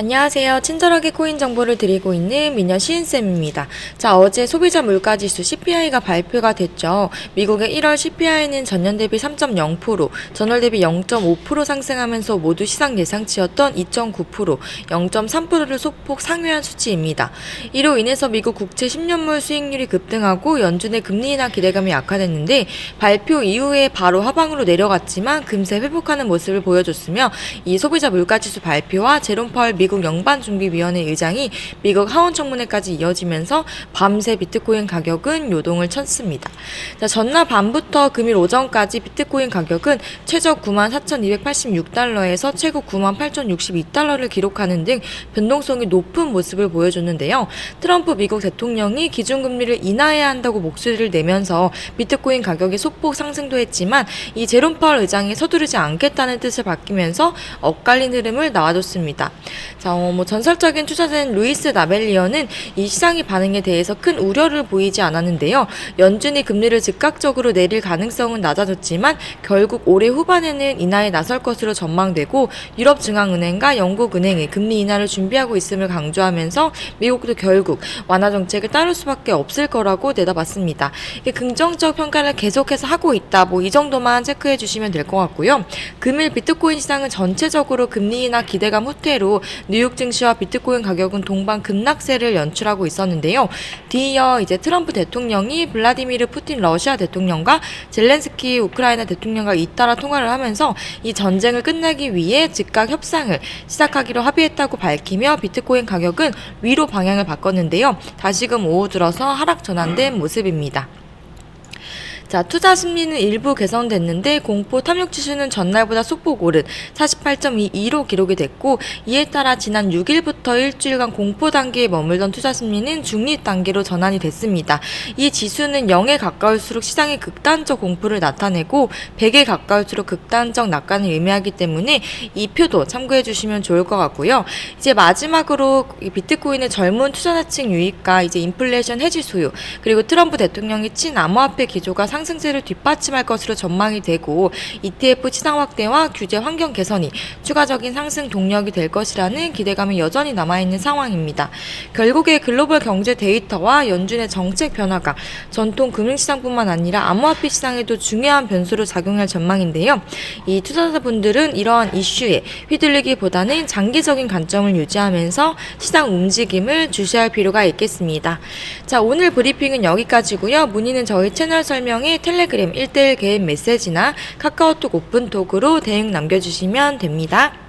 안녕하세요. 친절하게 코인 정보를 드리고 있는 미녀 시인쌤입니다. 자, 어제 소비자 물가지수 CPI가 발표가 됐죠. 미국의 1월 CPI는 전년 대비 3.0%, 전월 대비 0.5% 상승하면서 모두 시장 예상치였던 2.9%, 0.3%를 소폭 상회한 수치입니다. 이로 인해서 미국 국채 10년물 수익률이 급등하고 연준의 금리 인하 기대감이 약화됐는데 발표 이후에 바로 하방으로 내려갔지만 금세 회복하는 모습을 보여줬으며 이 소비자 물가지수 발표와 제롬 펄 미국 연방준비위원회 의장이 미국 하원 청문회까지 이어지면서 밤새 비트코인 가격은 요동을 쳤습니다. 자, 전날 밤부터 금일 오전까지 비트코인 가격은 최저 94,286달러에서 최고 98,062달러를 기록하는 등 변동성이 높은 모습을 보여줬는데요. 트럼프 미국 대통령이 기준금리를 인하해야 한다고 목소리를 내면서 비트코인 가격이 소폭 상승도 했지만 이 제롬 파월 의장이 서두르지 않겠다는 뜻을 바뀌면서 엇갈린 흐름을 나와줬습니다. 자, 어, 뭐 전설적인 투자자인 루이스 나벨리어는 이 시장의 반응에 대해서 큰 우려를 보이지 않았는데요. 연준이 금리를 즉각적으로 내릴 가능성은 낮아졌지만 결국 올해 후반에는 인하에 나설 것으로 전망되고 유럽 중앙은행과 영국 은행이 금리 인하를 준비하고 있음을 강조하면서 미국도 결국 완화 정책을 따를 수밖에 없을 거라고 내다봤습니다. 긍정적 평가를 계속해서 하고 있다. 뭐 이 정도만 체크해 주시면 될 것 같고요. 금일 비트코인 시장은 전체적으로 금리 인하 기대감 후퇴로 뉴욕 증시와 비트코인 가격은 동반 급락세를 연출하고 있었는데요. 뒤이어 이제 트럼프 대통령이 블라디미르 푸틴 러시아 대통령과 젤렌스키 우크라이나 대통령과 잇따라 통화를 하면서 이 전쟁을 끝내기 위해 즉각 협상을 시작하기로 합의했다고 밝히며 비트코인 가격은 위로 방향을 바꿨는데요. 다시금 오후 들어서 하락 전환된 모습입니다. 자, 투자 심리는 일부 개선됐는데 공포 탐욕 지수는 전날보다 소폭 오른 48.22로 기록이 됐고 이에 따라 지난 6일부터 일주일간 공포 단계에 머물던 투자 심리는 중립 단계로 전환이 됐습니다. 이 지수는 0에 가까울수록 시장의 극단적 공포를 나타내고 100에 가까울수록 극단적 낙관을 의미하기 때문에 이 표도 참고해 주시면 좋을 것 같고요. 이제 마지막으로 이 비트코인의 젊은 투자자층 유입과 이제 인플레이션 해지 소요 그리고 트럼프 대통령의 친암호화폐 기조가 상 승세를 뒷받침할 것으로 전망이 되고 ETF 시장 확대와 규제 환경 개선이 추가적인 상승 동력이 될 것이라는 기대감이 여전히 남아있는 상황입니다. 결국에 글로벌 경제 데이터와 연준의 정책 변화가 전통 금융시장뿐만 아니라 암호화폐 시장에도 중요한 변수로 작용할 전망인데요. 이 투자자분들은 이러한 이슈에 휘둘리기보다는 장기적인 관점을 유지하면서 시장 움직임을 주시할 필요가 있겠습니다. 자, 오늘 브리핑은 여기까지고요. 문의는 저희 채널 설명 에 텔레그램 1대1 개인 메시지나 카카오톡 오픈톡으로 대응 남겨주시면 됩니다.